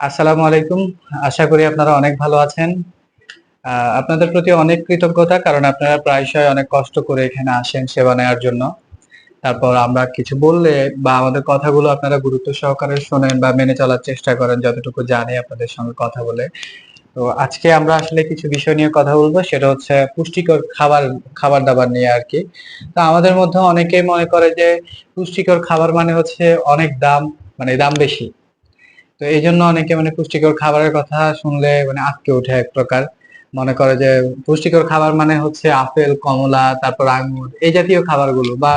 আসসালামু আলাইকুম। আশা করি আপনারা অনেক ভালো আছেন। আপনাদের প্রতি অনেক কৃতজ্ঞতা, কারণ আপনারা প্রায়শই অনেক কষ্ট করে এখানে আসেন সেবা নেওয়ার জন্য। তারপর আমরা কিছু বললে বা আমাদের কথাগুলো আপনারা গুরুত্ব সহকারে শোনেন বা মেনে চলার চেষ্টা করেন, যতটুকু জানি আপনাদের সঙ্গে কথা বলে। তো আজকে আমরা আসলে কিছু বিষয় নিয়ে কথা বলব, সেটা হচ্ছে পুষ্টিকর খাবার খাবার দাবার নিয়ে আর কি। তো আমাদের মধ্যে অনেকেই মনে করে যে পুষ্টিকর খাবার মানে হচ্ছে অনেক দাম মানে দাম বেশি। তো এই জন্য অনেকে মানে পুষ্টিকর খাবারের কথা শুনলে মানে আটকে ওঠে এক প্রকার। মনে করে যে পুষ্টিকর খাবার মানে হচ্ছে আপেল, কমলা, তারপর আঙুর এই জাতীয় খাবারগুলো বা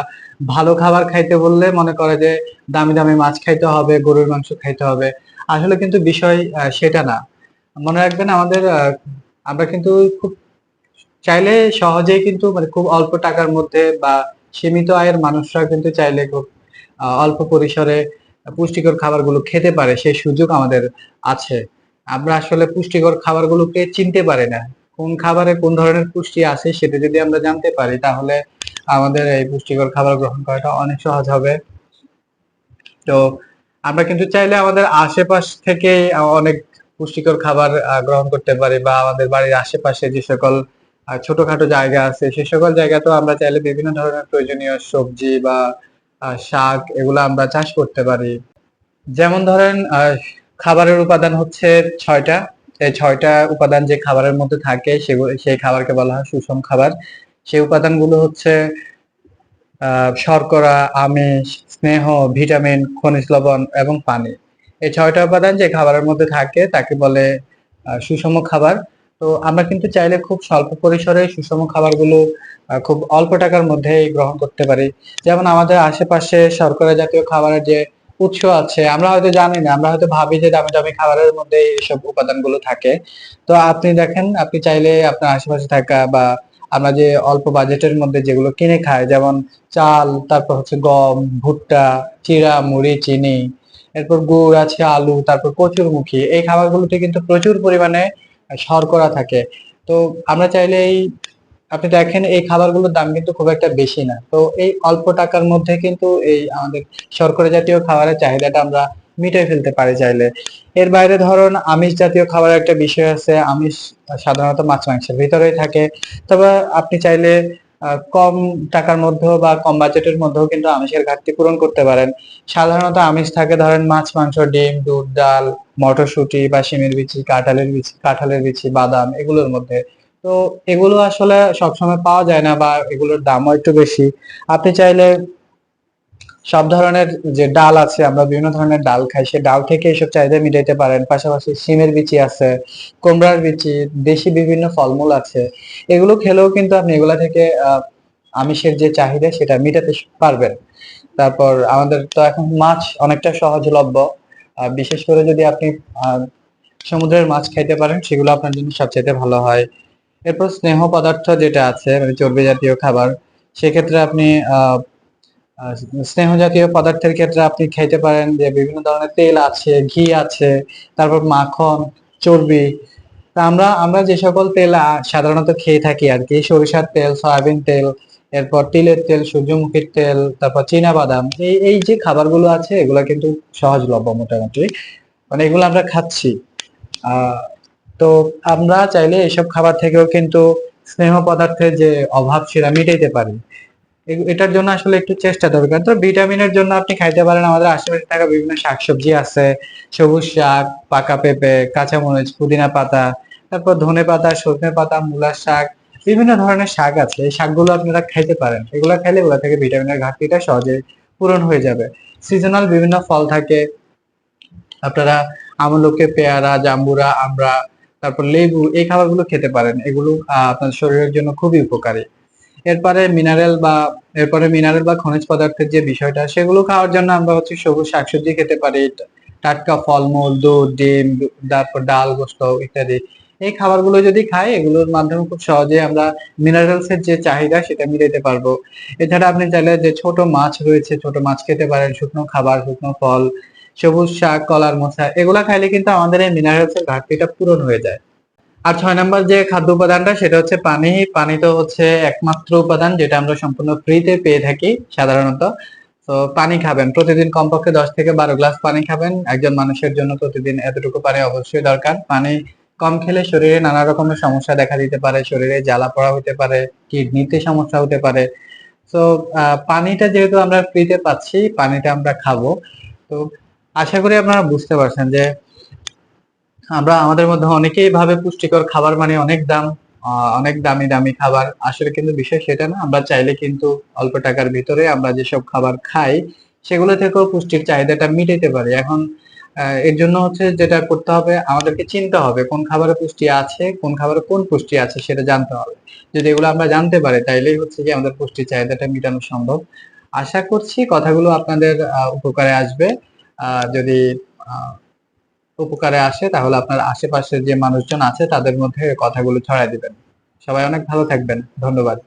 ভালো খাবার খাইতে বললে মনে করে যে দামি দামি মাছ খাইতে হবে, গরুর মাংস খাইতে হবে। আসলে কিন্তু বিষয় সেটা না। মনে রাখবেন আমাদের আমরা কিন্তু খুব চাইলে সহজেই কিন্তু মানে খুব অল্প টাকার মধ্যে বা সীমিত আয়ের মানুষরা কিন্তু চাইলে খুব অল্প পরিসরে পুষ্টিকর খাবারগুলো খেতে পারে সেই সুযোগ আমাদের আছে। আমরা আসলে পুষ্টিকর খাবারগুলোকে চিনতে পারি না। কোন খাবারে কোন ধরনের পুষ্টি আছে সেটা যদি আমরা জানতে পারি, তাহলে আমাদের এই পুষ্টিকর খাবার গ্রহণ করাটা অনেক সহজ হবে। তো আমরা কিন্তু চাইলে আমাদের আশেপাশ থেকে অনেক পুষ্টিকর খাবার গ্রহণ করতে পারি বা আমাদের বাড়ির আশেপাশে যে সকল ছোটখাটো জায়গা আছে, সে সকল জায়গাতেও আমরা চাইলে বিভিন্ন ধরনের প্রয়োজনীয় সবজি বা শাক এগুলো আমরা চাষ করতে পারি। যেমন ধরেন খাবারের উপাদান হচ্ছে ছয়টা। এই ছয়টা উপাদান যে খাবারের মধ্যে থাকে সেগুলো সেই খাবারকে বলা হয় সুষম খাবার। সেই উপাদানগুলো হচ্ছে শর্করা, আমিষ, স্নেহ, ভিটামিন, খনিজ লবণ এবং পানি। এই ছয়টা উপাদান যে খাবারের মধ্যে থাকে, তাকে বলে সুষম খাবার। তো আমরা কিন্তু চাইলে খুব স্বল্প পরিসরে সুষম খাবারগুলো খুব অল্প টাকার মধ্যে গ্রহণ করতে পারি। যেমন আমাদের আশেপাশে শর্করা জাতীয় খাবারের যে উৎস আছে, আমরা হয়তো জানি না, আমরা হয়তো ভাবি যে দামি দামি খাবারের মধ্যে এইসব উপাদানগুলো থাকে। তো আপনি দেখেন, আপনি চাইলে আপনার আশেপাশে থাকা বা আমরা যে অল্প বাজেটের মধ্যে যেগুলো কিনে খাই, যেমন চাল, তারপর হচ্ছে গম, ভুট্টা চিরা মুড়ি, চিনি, এরপর গুড় আছে, আলু, তারপর কচুরমুখী, এই খাবারগুলোতে কিন্তু প্রচুর পরিমাণে শর্করা থাকে। তো আমরা চাইলে এই, আপনি দেখেন এই খাবারগুলোর দাম কিন্তু খুব একটা বেশি না। তো এই অল্প টাকার মধ্যে কিন্তু এই আমাদের শর্করা জাতীয় খাবারের চাহিদাটা আমরা মিটাই ফেলতে পারি চাইলে। এর বাইরে ধরুন আমিষ জাতীয় খাবারের একটা বিষয় আছে, আমিষ সাধারণত মাছ মাংসের ভিতরেই থাকে। তবে আপনি চাইলে কম টাকার মধ্যেও বা কম বাজেটের মধ্যেও কিন্তু আমিষের ঘাটতি পূরণ করতে পারেন। সাধারণত আমিষ থাকে ধরেন মাছ, মাংস, ডিম, দুধ, ডাল, মটরশুটি বা শিমের বিচি, কাঁঠালের বিচি কাঁঠালের বিচি, বাদাম এগুলোর মধ্যে। তো এগুলো আসলে সবসময় পাওয়া যায় না বা এগুলোর দামও একটু বেশি। আপনি চাইলে সব ধরনের যে ডাল আছে আমরা বিভিন্ন ধরনের ডাল খাই সেই ডাল থেকে এইসব চাহিদা মিটাইতে পারেন। পাশাপাশি সিমের বিচি আছে কুমড়ার বিচি দেশি বিভিন্ন ফলমূল আছে। এগুলো খেলেও কিন্তু আপনি এগুলা থেকে আমিষের যে চাহিদা সেটা মিটাতে পারবেন। তারপর আমাদের তো এখন মাছ অনেকটা সহজলভ্য। বিশেষ করে যদি আপনি সমুদ্রের মাছ খাইতে পারেন সেগুলো আপনার জন্য সবচেয়ে ভালো হয়। এরপর স্নেহ পদার্থ যেটা আছে মানে চর্বি জাতীয় খাবার সেক্ষেত্রে আপনি আহ, স্নেহ জাতীয় পদার্থের ক্ষেত্রে আপনি খাইতে পারেন যে বিভিন্ন ধরনের তেল আছে, ঘি আছে, তারপর মাখন, চর্বি। আমরা আমরা যে সকল তেল সাধারণত খেয়ে থাকি আর কি, সরিষার তেল, সয়াবিন তেল, এরপর তিলের তেল, সূর্যমুখীর তেল, তারপর চীনা বাদাম এই এই যে খাবারগুলো আছে, এগুলো কিন্তু সহজলভ্য মোটামুটি। মানে এগুলো আমরা খাচ্ছি। তো আমরা চাইলে এসব খাবার থেকেও কিন্তু স্নেহ পদার্থের যে অভাব, সেটা মিটাইতে পারি। এটার জন্য আসলে একটু চেষ্টা দরকার। তো ভিটামিনের জন্য আপনি খাইতে পারেন, আমাদের আশেপাশে থাকা বিভিন্ন শাকসবজি আছে। সবুজ শাক, পাকা পেঁপে, কাঁচামরিচ, পুদিনা পাতা, তারপর ধনে পাতা, সজনে পাতা, মূলার শাক, বিভিন্ন ধরনের শাক আছে। এই শাকগুলো আপনারা খাইতে পারেন। এগুলো খাইলে এগুলো থেকে ভিটামিনের ঘাটতিটা সহজে পূরণ হয়ে যাবে। সিজনাল বিভিন্ন ফল থাকে। আপনারা আমলকে, পেয়ারা, জাম্বুরা আমরা তারপর লেবু, এই খাবারগুলো খেতে পারেন। এগুলো আপনার শরীরের জন্য খুবই উপকারী। এরপরে মিনারেল বা, এরপরে মিনারেল বা খনিজ পদার্থের যে বিষয়টা, সেগুলো খাওয়ার জন্য আমরা হচ্ছে সবুজ শাকসবজি খেতে পারি। টাটকা ফলমূল, দুধ, ডিম, তারপর ডাল, গোস্ত ইত্যাদি। এই খাবারগুলো যদি খাই, এগুলোর মাধ্যমে খুব সহজে আমরা মিনারেলস এর যে চাহিদা, সেটা মিটাতে পারব। এছাড়া আপনি চাইলে যে ছোট মাছ রয়েছে, ছোট মাছ খেতে পারেন, শুকনো খাবার, শুকনো ফল, সবুজ শাক, কলার মোচা এগুলা খাইলে কিন্তু আমাদের এই মিনারেলস এর ঘাটতিটা পূরণ হয়ে যায়। আর ছয় নম্বর যে খাদ্য উপাদানটা, সেটা হচ্ছে পানি। পানি তো হচ্ছে একমাত্র উপাদান যেটা আমরা সম্পূর্ণ ফ্রিতে পেয়ে থাকি সাধারণত। তো পানি খাবেন। প্রতিদিন কমপক্ষে দশ থেকে বারো গ্লাস পানি খাবেন। একজন মানুষের জন্য প্রতিদিন এতটুকু পানি অবশ্যই দরকার। পানি কম খেলে শরীরে নানা রকমের সমস্যা দেখা দিতে পারে। শরীরে জ্বালা পড়া হতে পারে, কিডনিতে সমস্যা হতে পারে। তো পানিটা যেহেতু আমরা ফ্রিতে পাচ্ছি, পানিটা আমরা খাব। তো আশা করি আপনারা বুঝতে পারছেন যে আমরা আমাদের মধ্যে অনেকেই ভাবে পুষ্টিকর খাবার মানে অনেক দাম অনেক দামি দামি খাবার। আসলে কিন্তু বিষয় সেটা না, আমরা চাইলে কিন্তু অল্প টাকার ভিতরে আমরা যেসব খাবার খাই, সেগুলো থেকেও পুষ্টির চাহিদাটা মিটাতে পারি। এখন এর জন্য হচ্ছে যেটা করতে হবে, আমাদেরকে চিনতে হবে কোন খাবারে পুষ্টি আছে, কোন খাবারে কোন পুষ্টি আছে সেটা জানতে হবে। যদি এগুলো আমরা জানতে পারি, তাইলেই হচ্ছে কি আমাদের পুষ্টির চাহিদাটা মেটানো সম্ভব। আশা করছি কথাগুলো আপনাদের উপকারে আসবে। যদি উপকারে আসে, তাহলে আপনার আশেপাশে যে মানুষজন আছে, তাদের মধ্যে কথাগুলো ছড়াই দিবেন। সবাই অনেক ভালো থাকবেন। ধন্যবাদ।